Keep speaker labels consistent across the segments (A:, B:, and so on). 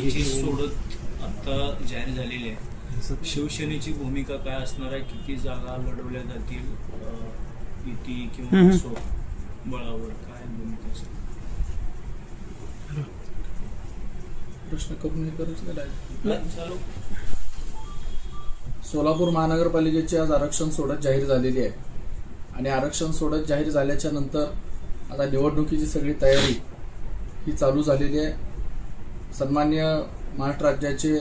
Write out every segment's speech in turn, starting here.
A: सोडत आता जाहीर झालेली आहे. शिवसेनेची भूमिका काय असणार आहे? किती जागा लढवल्या जातील? युती किंवा. असो बळावर काय भूमिका असेल
B: प्रश्न करून हे करायचं का direct?
A: नाही, चालू.
B: सोलापूर महानगरपालिकेची आज आरक्षण सोडत जाहीर झालेली आहे. आणि आरक्षण सोडत जाहीर झाल्याच्यानंतर आता निवडणुकीची सगळी तयारी ही चालू झालेली आहे. सन्मान्य महाराष्ट्र राज्याचे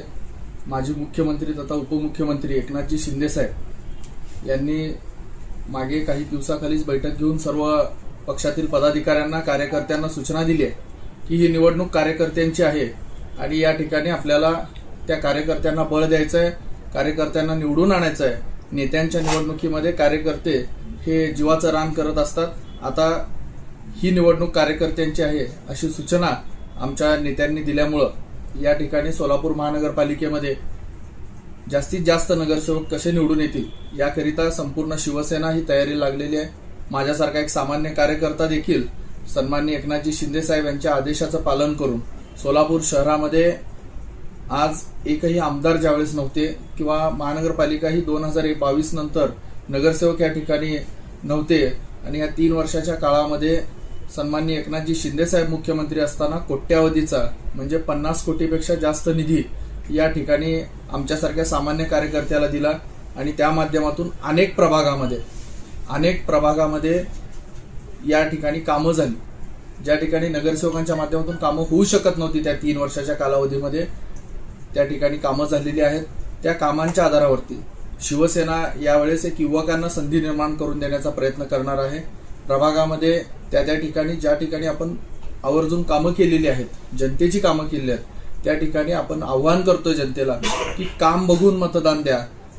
B: माजी मुख्यमंत्री तथा उपमुख्यमंत्री एकनाथजी शिंदेसाहेब यांनी मागे काही दिवसाखालीच बैठक घेऊन सर्व पक्षातील पदाधिकाऱ्यांना कार्यकर्त्यांना सूचना दिली आहे की ही निवडणूक कार्यकर्त्यांची आहे आणि या ठिकाणी आपल्याला त्या कार्यकर्त्यांना बळ द्यायचं आहे कार्यकर्त्यांना निवडून आणायचं आहे नेत्यांच्या निवडणुकीमध्ये कार्यकर्ते हे जीवाचं रान करत असतात. आता ही निवडणूक कार्यकर्त्यांची आहे अशी सूचना आमच्या नेत्यांनी दिल्यामुळं या ठिकाणी सोलापूर महानगरपालिकेमध्ये जास्तीत जास्त नगरसेवक कसे निवडून येतील याकरिता संपूर्ण शिवसेना ही तयारी लागलेली आहे. माझ्यासारखा एक सामान्य कार्यकर्ता देखील सन्माननीय एकनाथजी शिंदे साहेब यांच्या आदेशाचं पालन करून सोलापूर शहरामध्ये आज एकही आमदार ज्यावेळेस नव्हते किंवा महानगरपालिका ही दोन हजार बावीस नंतर नगरसेवक या ठिकाणी नव्हते आणि या तीन वर्षाच्या काळामध्ये सन्माननीय एकनाथजी शिंदे साहेब मुख्यमंत्री असताना कोट्यावधीचा म्हणजे पन्नास कोटीपेक्षा जास्त निधी या ठिकाणी आमच्यासारख्या सामान्य कार्यकर्त्याला दिला आणि त्या माध्यमातून अनेक प्रभागामध्ये अनेक प्रभागामध्ये या ठिकाणी कामं झाली. ज्या ठिकाणी नगरसेवकांच्या माध्यमातून कामं होऊ शकत नव्हती त्या तीन वर्षाच्या कालावधीमध्ये त्या ठिकाणी कामं झालेली आहेत. त्या कामांच्या आधारावरती शिवसेना यावेळेस एक युवकांना संधी निर्माण करून देण्याचा प्रयत्न करणार आहे. प्रभागामध्ये त्या त्या ठिकाणी ज्या ठिकाणी आपण आवर्जून कामं केलेली आहेत जनतेची कामं केलेली आहेत त्या ठिकाणी आपण आव्हान करतोय जनतेला की काम बघून मतदान द्या.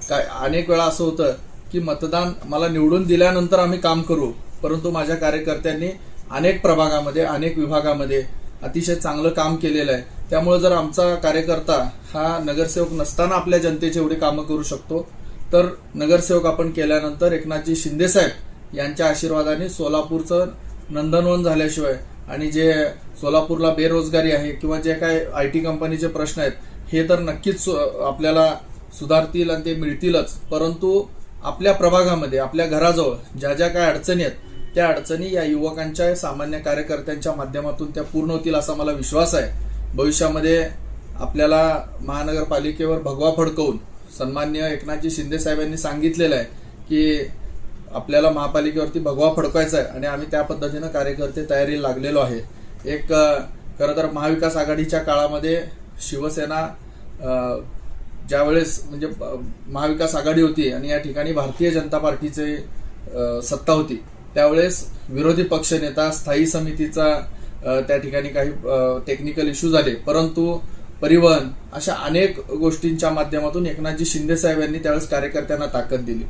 B: काय अनेक वेळा असं होतं की मतदान मला निवडून दिल्यानंतर आम्ही काम करू परंतु माझ्या कार्यकर्त्यांनी अनेक प्रभागामध्ये अनेक विभागामध्ये अतिशय चांगलं काम केलेलं आहे. त्यामुळे जर आमचा कार्यकर्ता हा नगरसेवक नसताना आपल्या जनतेची एवढी कामं करू शकतो तर नगरसेवक आपण केल्यानंतर एकनाथजी शिंदेसाहेब यांच्या आशीर्वादाने सोलापूरचं नंदनवन झाल्याशिवाय आणि जे सोलापूरला बेरोजगारी आहे किंवा जे काय आय टी कंपनीचे प्रश्न आहेत हे तर नक्कीच सु- आपल्याला सुधारतील आणि ते मिळतीलच. परंतु आपल्या प्रभागामध्ये आपल्या घराजवळ ज्या ज्या काय अडचणी आहेत त्या अडचणी या युवकांच्या सामान्य कार्यकर्त्यांच्या माध्यमातून त्या पूर्ण होतील असा मला विश्वास आहे. भविष्यामध्ये आपल्याला महानगरपालिकेवर भगवा फडकवून सन्मान्य एकनाथजी शिंदे साहेबांनी सांगितलेलं आहे की आपल्याला महापालिकेवरती भगवा फडकवायचा आहे आणि आम्ही त्या पद्धतीनं कार्यकर्ते तयारी लागलेलो आहे. एक खरं तर महाविकास आघाडीच्या काळामध्ये शिवसेना ज्यावेळेस म्हणजे महाविकास आघाडी होती आणि या ठिकाणी भारतीय जनता पार्टीचे सत्ता होती त्यावेळेस विरोधी पक्ष नेता स्थायी समितीचा त्या ठिकाणी काही टेक्निकल इश्यू झाले परंतु परिवहन अशा अनेक गोष्टींच्या माध्यमातून एकनाथजी शिंदे साहेब यांनी त्यावेळेस कार्यकर्त्यांना ताकद दिली.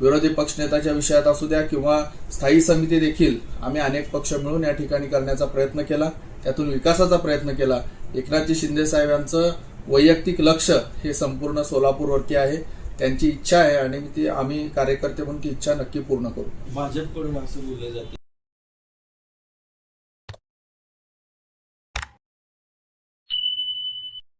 B: विरोधी पक्षनेताच्या विषयात असू द्या किंवा स्थायी समिती देखील आम्ही अनेक पक्ष मिळून या ठिकाणी करण्याचा प्रयत्न केला. त्यातून विकासाचा प्रयत्न केला. एकनाथजी शिंदे साहेब यांचं वैयक्तिक लक्ष हे संपूर्ण सोलापूरवरती आहे. त्यांची इच्छा आहे आणि ती आम्ही कार्यकर्ते म्हणून ती इच्छा नक्की पूर्ण करू.
C: भाजपकडून असं बोललं जाते.